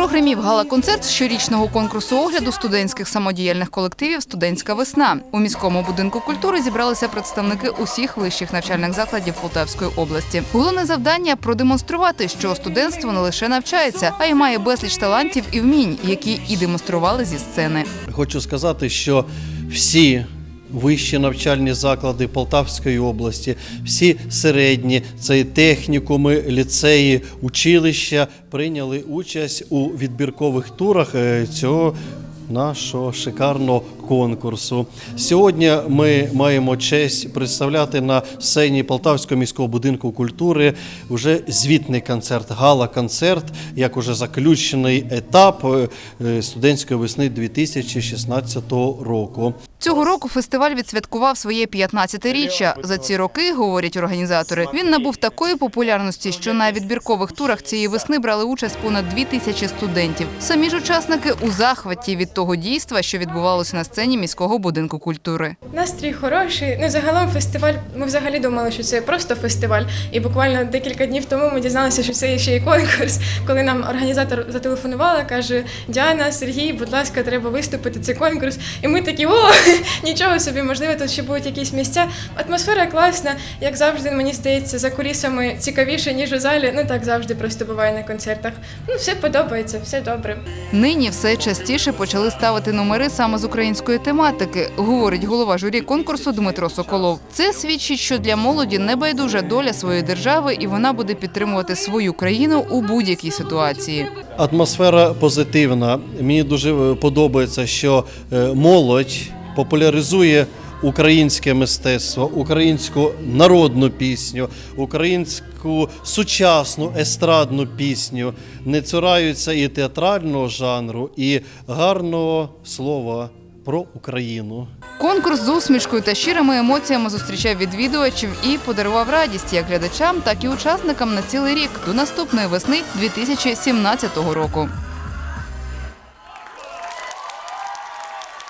Прогримів гала-концерт щорічного конкурсу огляду студентських самодіяльних колективів Студентська весна. У міському будинку культури зібралися представники усіх вищих навчальних закладів Полтавської області. Головне завдання продемонструвати, що студентство не лише навчається, а й має безліч талантів і вмінь, які і демонстрували зі сцени. Хочу сказати, що всі вищі навчальні заклади Полтавської області, всі середні, це і технікуми, ліцеї, училища прийняли участь у відбіркових турах е, цього. Нашого шикарного конкурсу. Сьогодні ми маємо честь представляти на сцені Полтавського міського будинку культури вже звітний концерт, гала-концерт, як уже заключений етап е, студентської весни 2016 року. Цього року фестиваль відсвяткував своє 15-річчя. За ці роки, говорять організатори, він набув такої популярності, що на відбіркових турах цієї весни брали участь понад дві тисячі студентів. Самі ж учасники у захваті від того дійства, що відбувалося на сцені міського будинку культури. Настрій хороший. Ну, загалом фестиваль. Ми взагалі думали, що це просто фестиваль. І буквально декілька днів тому ми дізналися, що це ще й конкурс. Коли нам організатор зателефонувала, каже: Діана, Сергій, будь ласка, треба виступити. Це конкурс. І ми такі, о, нічого собі, можливо, тут ще будуть якісь місця. Атмосфера класна, як завжди, мені здається, за кулісами цікавіше, ніж у залі. Ну так завжди просто буває на концертах. Ну, все подобається, все добре. Нині все частіше почали ставити номери саме з української тематики, говорить голова журі конкурсу Дмитро Соколов. Це свідчить, що для молоді не байдужа доля своєї держави, і вона буде підтримувати свою країну у будь-якій ситуації. Атмосфера позитивна. Мені дуже е, подобається, що е, молодь популяризує українське мистецтво, українську народну пісню, українську сучасну естрадну пісню, не цураються і театрального жанру, і гарного слова про Україну. Конкурс з усмішкою та щирими емоціями зустрічав відвідувачів і подарував радість як глядачам, так і учасникам на цілий рік до наступної весни 2017 року.